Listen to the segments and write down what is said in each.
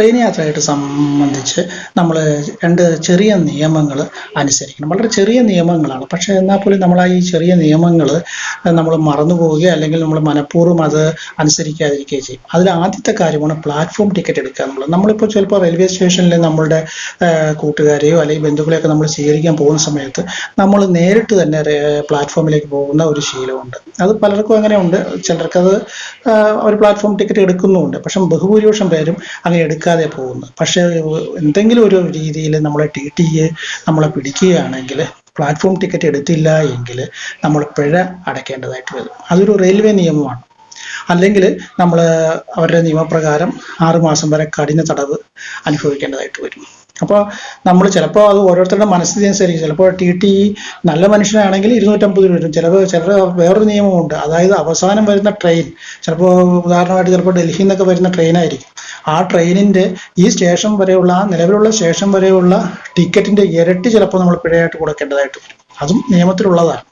Train യാത്രയായിട്ട് സംബന്ധിച്ച് നമ്മൾ രണ്ട് ചെറിയ നിയമങ്ങൾ അനുസരിക്കണം. വളരെ ചെറിയ നിയമങ്ങളാണ്. പക്ഷേ എന്നാൽ പോലും നമ്മൾ ആ ഈ ചെറിയ നിയമങ്ങൾ നമ്മൾ മറന്നു പോവുകയോ അല്ലെങ്കിൽ നമ്മൾ മനഃപൂർവം അത് അനുസരിക്കാതിരിക്കുകയോ ചെയ്യും. അതിൽ ആദ്യത്തെ കാര്യമാണ് പ്ലാറ്റ്ഫോം ടിക്കറ്റ് എടുക്കുക എന്നുള്ളത്. നമ്മളിപ്പോൾ ചിലപ്പോൾ റെയിൽവേ സ്റ്റേഷനിൽ നമ്മളുടെ കൂട്ടുകാരെയോ അല്ലെങ്കിൽ ബന്ധുക്കളെയൊക്കെ നമ്മൾ സ്വീകരിക്കാൻ പോകുന്ന സമയത്ത് നമ്മൾ നേരിട്ട് തന്നെ പ്ലാറ്റ്ഫോമിലേക്ക് പോകുന്ന ഒരു ശീലമുണ്ട്. അത് പലർക്കും അങ്ങനെയുണ്ട്. ചിലർക്കത് ഒരു പ്ലാറ്റ്ഫോം ടിക്കറ്റ് എടുക്കുന്നുമുണ്ട്. പക്ഷെ ബഹുഭൂരിപക്ഷം പേരും അങ്ങനെ എടുക്കാതെ പോകുന്നു. പക്ഷേ എന്തെങ്കിലും ഒരു രീതിയിൽ നമ്മളെ ടി ടി നമ്മളെ പിടിക്കുകയാണെങ്കിൽ പ്ലാറ്റ്ഫോം ടിക്കറ്റ് എടുത്തില്ല എങ്കിൽ നമ്മൾ പിഴ അടയ്ക്കേണ്ടതായിട്ട് വരും. അതൊരു റെയിൽവേ നിയമമാണ്. അല്ലെങ്കിൽ നമ്മൾ അവരുടെ നിയമപ്രകാരം ആറുമാസം വരെ കഠിന തടവ് അനുഭവിക്കേണ്ടതായിട്ട് വരും. അപ്പോൾ നമ്മൾ ചിലപ്പോൾ അത് ഓരോരുത്തരുടെ മനസ്ഥിതി അനുസരിച്ച് ചിലപ്പോൾ ടി ടി നല്ല മനുഷ്യനാണെങ്കിൽ ഇരുന്നൂറ്റമ്പത് രൂപ വരും. ചിലപ്പോൾ ചിലർ വേറൊരു നിയമമുണ്ട്. അതായത് അവസാനം വരുന്ന ട്രെയിൻ ചിലപ്പോൾ ഉദാഹരണമായിട്ട് ചിലപ്പോൾ ഡൽഹിയിൽ നിന്നൊക്കെ വരുന്ന ട്രെയിനായിരിക്കും ആ ട്രെയിനിന്റെ ഈ സ്റ്റേഷൻ വരെയുള്ള ആ നിലവിലുള്ള സ്റ്റേഷൻ വരെയുള്ള ടിക്കറ്റിന്റെ ഇരട്ടി ചിലപ്പോൾ നമ്മൾ പിഴയായിട്ട് കൊടുക്കേണ്ടതായിട്ട് വരും. അതും നിയമത്തിലുള്ളതാണ്.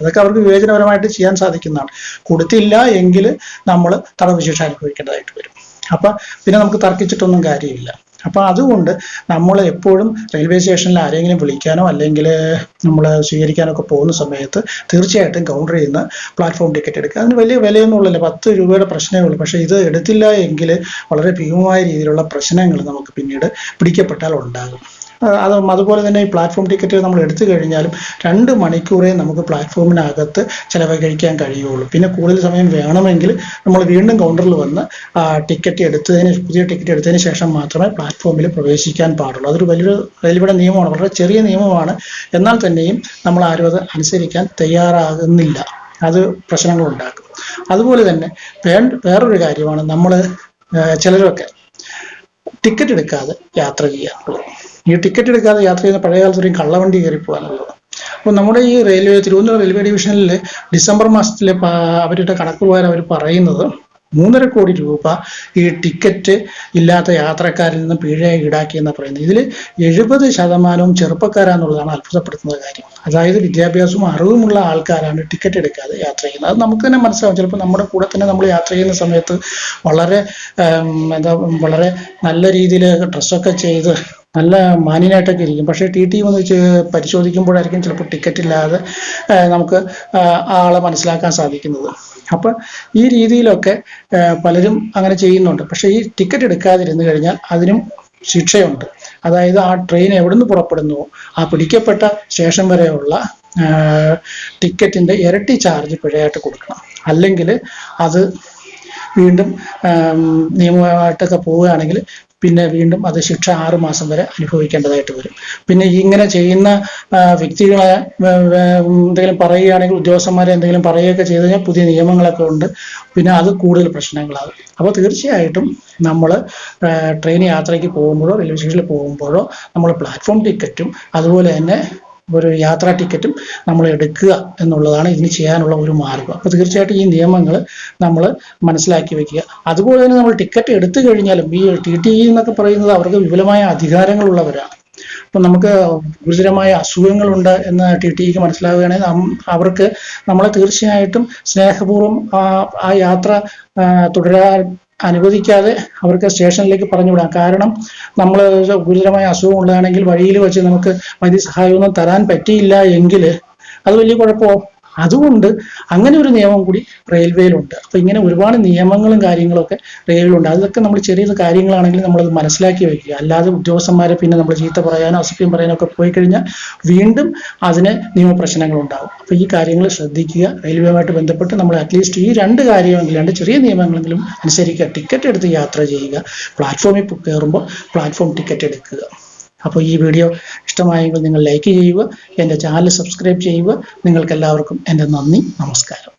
അതൊക്കെ അവർക്ക് വിവേചനപരമായിട്ട് ചെയ്യാൻ സാധിക്കുന്നതാണ്. കൊടുത്തില്ല എങ്കിൽ നമ്മൾ തടവ് ശിക്ഷ അനുഭവിക്കേണ്ടതായിട്ട് വരും. അപ്പം പിന്നെ നമുക്ക് തർക്കിച്ചിട്ടൊന്നും കാര്യമില്ല. അപ്പം അതുകൊണ്ട് നമ്മൾ എപ്പോഴും റെയിൽവേ സ്റ്റേഷനിൽ ആരെങ്കിലും വിളിക്കാനോ അല്ലെങ്കിൽ നമ്മൾ സ്വീകരിക്കാനൊക്കെ പോകുന്ന സമയത്ത് തീർച്ചയായിട്ടും കൗണ്ടർ ചെയ്യുന്ന പ്ലാറ്റ്ഫോം ടിക്കറ്റ് എടുക്കുക. അതിന് വലിയ വിലയൊന്നുമില്ല പത്ത് രൂപയുടെ പ്രശ്നമേ ഉള്ളൂ. പക്ഷേ ഇത് എടുത്തില്ല എങ്കിൽ വളരെ ഭീമമായ രീതിയിലുള്ള പ്രശ്നങ്ങൾ നമുക്ക് പിന്നീട് പിടിക്കപ്പെട്ടാൽ ഉണ്ടാകും. അത് അതുപോലെ തന്നെ ഈ പ്ലാറ്റ്ഫോം ടിക്കറ്റ് നമ്മൾ എടുത്തു കഴിഞ്ഞാലും രണ്ട് മണിക്കൂറേ നമുക്ക് പ്ലാറ്റ്ഫോമിനകത്ത് ചിലവഴിക്കാൻ കഴിയുള്ളൂ. പിന്നെ കൂടുതൽ സമയം വേണമെങ്കിൽ നമ്മൾ വീണ്ടും കൗണ്ടറിൽ വന്ന് ടിക്കറ്റ് എടുത്തതിന് പുതിയ ടിക്കറ്റ് എടുത്തതിന് ശേഷം മാത്രമേ പ്ലാറ്റ്ഫോമിൽ പ്രവേശിക്കാൻ പാടുള്ളൂ. അതൊരു വലിയൊരു റെയിൽവേയുടെ നിയമമാണ്. വളരെ ചെറിയ നിയമമാണ്. എന്നാൽ തന്നെയും നമ്മൾ ആരും അത് അനുസരിക്കാൻ തയ്യാറാകുന്നില്ല. അത് പ്രശ്നങ്ങൾ ഉണ്ടാക്കും. അതുപോലെ തന്നെ വേ- വേറൊരു കാര്യമാണ് നമ്മൾ ചിലരൊക്കെ ടിക്കറ്റ് എടുക്കാതെ യാത്ര ചെയ്യുക എന്നുള്ളത് ഈ ടിക്കറ്റ് എടുക്കാതെ യാത്ര ചെയ്യുന്ന പഴയ കള്ളവണ്ടി കയറി പോകാനുള്ളത്. അപ്പോൾ നമ്മുടെ ഈ റെയിൽവേ തിരുവനന്തപുരം റെയിൽവേ ഡിവിഷനിൽ ഡിസംബർ മാസത്തിലെ അവരുടെ കണക്ക് പ്രകാരം അവർ പറയുന്നത് മൂന്നര കോടി രൂപ ഈ ടിക്കറ്റ് ഇല്ലാത്ത യാത്രക്കാരിൽ നിന്ന് പിഴ ഈടാക്കി എന്ന് പറയുന്നത്. ഇതിൽ എഴുപത് ശതമാനവും ചെറുപ്പക്കാരാന്നുള്ളതാണ് അത്ഭുതപ്പെടുത്തുന്ന കാര്യം. അതായത് വിദ്യാഭ്യാസവും അറിവുമുള്ള ആൾക്കാരാണ് ടിക്കറ്റ് എടുക്കാതെ യാത്ര ചെയ്യുന്നത്. അത് നമുക്ക് തന്നെ മനസ്സിലാവും. ചിലപ്പോൾ നമ്മുടെ കൂടെ തന്നെ നമ്മൾ യാത്ര ചെയ്യുന്ന സമയത്ത് വളരെ എന്താ വളരെ നല്ല രീതിയിൽ ഡ്രസ്സൊക്കെ ചെയ്ത് നല്ല മാന്യനായിട്ടൊക്കെ ഇരിക്കും. പക്ഷേ ടി ടി വന്ന് വെച്ച് പരിശോധിക്കുമ്പോഴായിരിക്കും ചിലപ്പോൾ ടിക്കറ്റ് ഇല്ലാതെ നമുക്ക് ആളെ മനസ്സിലാക്കാൻ സാധിക്കുന്നത്. അപ്പം ഈ രീതിയിലൊക്കെ പലരും അങ്ങനെ ചെയ്യുന്നുണ്ട്. പക്ഷേ ഈ ടിക്കറ്റ് എടുക്കാതിരുന്നു കഴിഞ്ഞാൽ അതിനും ശിക്ഷയുണ്ട്. അതായത് ആ ട്രെയിൻ എവിടുന്ന് പുറപ്പെടുന്നുവോ ആ പിടിക്കപ്പെട്ട സ്റ്റേഷൻ വരെയുള്ള ടിക്കറ്റിന്റെ ഇരട്ടി ചാർജ് പിഴയായിട്ട് കൊടുക്കണം. അല്ലെങ്കിൽ അത് വീണ്ടും നിയമമായിട്ടൊക്കെ പോവുകയാണെങ്കിൽ പിന്നെ വീണ്ടും അത് ശിക്ഷ ആറു മാസം വരെ അനുഭവിക്കേണ്ടതായിട്ട് വരും. പിന്നെ ഇങ്ങനെ ചെയ്യുന്ന വ്യക്തികളെ എന്തെങ്കിലും പറയുകയാണെങ്കിൽ ഉദ്യോഗസ്ഥന്മാരെ എന്തെങ്കിലും പറയുകയൊക്കെ ചെയ്ത് കഴിഞ്ഞാൽ പുതിയ നിയമങ്ങളൊക്കെ ഉണ്ട്. പിന്നെ അത് കൂടുതൽ പ്രശ്നങ്ങളാകും. അപ്പോൾ തീർച്ചയായിട്ടും നമ്മൾ ട്രെയിൻ യാത്രയ്ക്ക് പോകുമ്പോഴോ റെയിൽവേ സ്റ്റേഷനിൽ പോകുമ്പോഴോ നമ്മൾ പ്ലാറ്റ്ഫോം ടിക്കറ്റും അതുപോലെ തന്നെ ഒരു യാത്രാ ടിക്കറ്റും നമ്മൾ എടുക്കുക എന്നുള്ളതാണ് ഇതിന് ചെയ്യാനുള്ള ഒരു മാർഗം. അപ്പോൾ തീർച്ചയായിട്ടും ഈ നിയമങ്ങൾ നമ്മൾ മനസ്സിലാക്കി വെക്കുക. അതുപോലെ തന്നെ നമ്മൾ ടിക്കറ്റ് എടുത്തു കഴിഞ്ഞാലും ഈ ടി ടി എന്നൊക്കെ പറയുന്നത് അവർക്ക് വിപുലമായ അധികാരങ്ങളുള്ളവരാണ്. അപ്പം നമുക്ക് ഗുരുതരമായ അസുഖങ്ങളുണ്ട് എന്ന് ടി ടിക്ക് മനസ്സിലാവുകയാണെങ്കിൽ അവർക്ക് നമ്മളെ തീർച്ചയായിട്ടും സ്നേഹപൂർവം ആ യാത്ര തുടരാൻ അനുവദിക്കാതെ അവർക്ക് സ്റ്റേഷനിലേക്ക് പറഞ്ഞു വിടാം കാരണം നമ്മൾ ഗുരുതരമായ അസുഖം ഉള്ളതാണെങ്കിൽ വഴിയിൽ വെച്ച് നമുക്ക് വൈദ്യസഹായമൊന്നും തരാൻ പറ്റിയില്ല എങ്കിൽ അത് വലിയ കുഴപ്പമോ അതുകൊണ്ട് അങ്ങനെ ഒരു നിയമം കൂടി റെയിൽവേയിലുണ്ട്. അപ്പൊ ഇങ്ങനെ ഒരുപാട് നിയമങ്ങളും കാര്യങ്ങളൊക്കെ റെയിൽവേയിലുണ്ട്. അതൊക്കെ നമ്മൾ ചെറിയ കാര്യങ്ങളാണെങ്കിൽ നമ്മളത് മനസ്സിലാക്കി വയ്ക്കുക അല്ലാതെ ഉദ്യോഗസ്ഥന്മാരെ പിന്നെ നമ്മൾ ചീത്ത പറയാനോ അസഭ്യം പറയാനോ ഒക്കെ പോയി കഴിഞ്ഞാൽ വീണ്ടും അതിന് നിയമപ്രശ്നങ്ങൾ ഉണ്ടാകും അപ്പൊ ഈ കാര്യങ്ങൾ ശ്രദ്ധിക്കുക. റെയിൽവേയുമായിട്ട് ബന്ധപ്പെട്ട് നമ്മൾ അറ്റ്ലീസ്റ്റ് ഈ രണ്ട് കാര്യമെങ്കിലും രണ്ട് ചെറിയ നിയമങ്ങളെങ്കിലും അനുസരിക്കുക. ടിക്കറ്റ് എടുത്ത് യാത്ര ചെയ്യുക. പ്ലാറ്റ്ഫോമിൽ കയറുമ്പോൾ പ്ലാറ്റ്ഫോം ടിക്കറ്റ് എടുക്കുക. അപ്പോൾ ഈ വീഡിയോ ഇഷ്ടമായെങ്കിൽ നിങ്ങൾ ലൈക്ക് ചെയ്യുക എന്റെ ചാനൽ സബ്സ്ക്രൈബ് ചെയ്യുക. നിങ്ങൾക്കെല്ലാവർക്കും എന്റെ നന്ദി നമസ്കാരം.